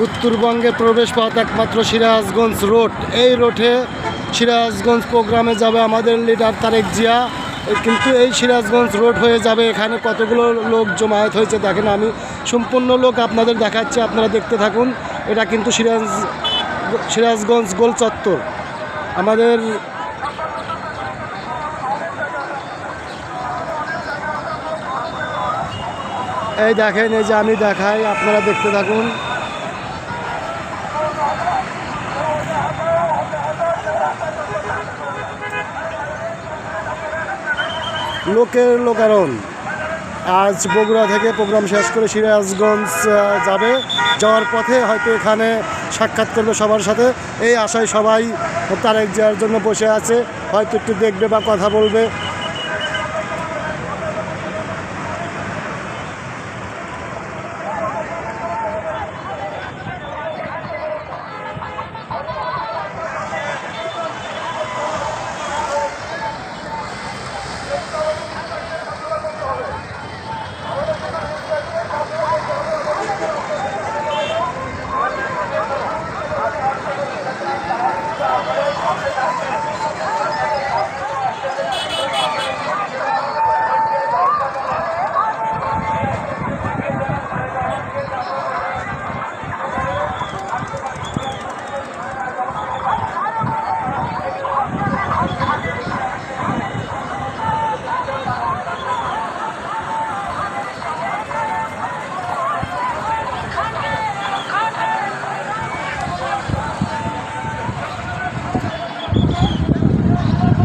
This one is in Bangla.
উত্তরবঙ্গে প্রবেশ পথ একমাত্র সিরাজগঞ্জ রোড। এই রোডে সিরাজগঞ্জ প্রোগ্রামে যাবে আমাদের লিডার তারেক জিয়া। কিন্তু এই সিরাজগঞ্জ রোড হয়ে যাবে এখানে কতগুলো লোক জমায়েত হয়েছে দেখেন আমি। সম্পূর্ণ লোক আপনাদের দেখাচ্ছি, আপনারা দেখতে থাকুন। এটা কিন্তু সিরাজ, সিরাজগঞ্জ গোল চত্বর। আমাদের এই দেখেন, এই যে আমি দেখাই, আপনারা দেখতে থাকুন। লোকের লোকারণ। আজ বগুড়া থেকে প্রোগ্রাম শেষ করে সিরাজগঞ্জ যাবে। যাওয়ার পথে হয়তো এখানে সাক্ষাৎ করবে সবার সাথে। এই আশায় সবাই তারেক যাওয়ার জন্য বসে আছে। হয়তো একটু দেখবে বা কথা বলবে।